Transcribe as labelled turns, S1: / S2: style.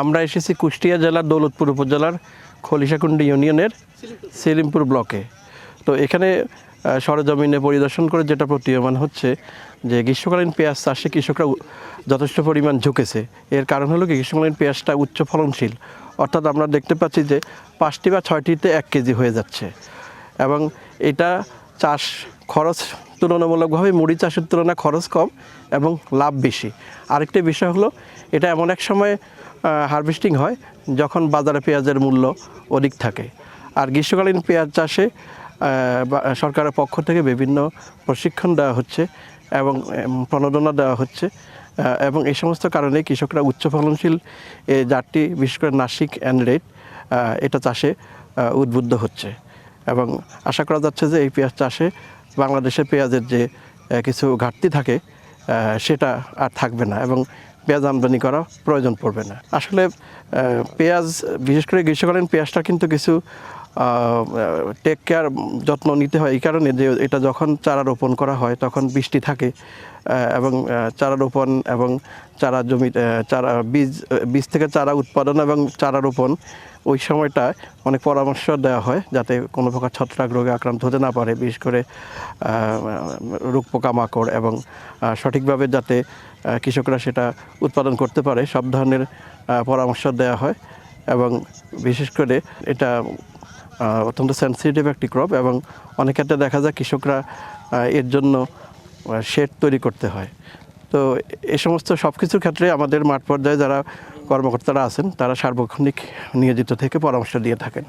S1: আমরা এসেছি কুষ্টিয়া জেলার দৌলতপুর উপজেলার খলিশাকুন্ডি ইউনিয়নের সেলিমপুর ব্লকে। তো এখানে সরেজমিনে পরিদর্শন করে যেটা প্রতীয়মান হচ্ছে যে গ্রীষ্মকালীন পেঁয়াজ চাষে কৃষকরা যথেষ্ট পরিমাণ ঝুঁকেছে। এর কারণ হলো কি, গ্রীষ্মকালীন পেঁয়াজটা উচ্চ ফলনশীল। অর্থাৎ আমরা দেখতে পাচ্ছি যে পাঁচটি বা ছয়টিতে এক কেজি হয়ে যাচ্ছে। এবং এটা চাষ খরচ তুলনামূলকভাবে মুড়ি চাষের তুলনায় খরচ কম এবং লাভ বেশি। আরেকটি বিষয় হলো, এটা এমন এক সময় হারভেস্টিং হয় যখন বাজারে পেঁয়াজের মূল্য অধিক থাকে। আর গ্রীষ্মকালীন পেঁয়াজ চাষে সরকারের পক্ষ থেকে বিভিন্ন প্রশিক্ষণ দেওয়া হচ্ছে এবং প্রণোদনা দেওয়া হচ্ছে এবং এই সমস্ত কারণে কৃষকরা উচ্চ ফলনশীল এই জাতটি, বিশেষ করে নাসিক অ্যান্ড রেড এটা চাষে উদ্বুদ্ধ হচ্ছে। এবং আশা করা যাচ্ছে যে এই পেঁয়াজ চাষে বাংলাদেশের পেঁয়াজের যে কিছু ঘাটতি থাকে সেটা আর থাকবে না এবং পেঁয়াজ আমদানি করা প্রয়োজন পড়বে না। আসলে পেঁয়াজ, বিশেষ করে গ্রীষ্মকালীন পেঁয়াজটা কিন্তু কিছু টেক কেয়ার যত্ন নিতে হয় এই কারণে যে এটা যখন চারা রোপণ করা হয় তখন বৃষ্টি থাকে এবং চারা রোপণ এবং চারা জমি চারা বীজ বীজ থেকে চারা উৎপাদন এবং চারা রোপণ ওই সময়টা অনেক পরামর্শ দেওয়া হয় যাতে কোনো প্রকার ছত্রাক রোগে আক্রান্ত হতে না পারে, বিশেষ করে রোগ পোকামাকড় এবং সঠিকভাবে যাতে কৃষকরা সেটা উৎপাদন করতে পারে, সব ধরনের পরামর্শ দেওয়া হয় এবং বিশেষ করে এটা অত্যন্ত সেন্সিটিভ একটি ক্রপ এবং অনেক ক্ষেত্রে দেখা যায় কৃষকরা এর জন্য শেড তৈরি করতে হয়। তো এ সমস্ত সব কিছুর ক্ষেত্রে আমাদের মাঠ পর্যায়ে যারা কর্মকর্তারা আছেন, তারা সার্বক্ষণিক নিয়োজিত থেকে পরামর্শ দিয়ে থাকেন।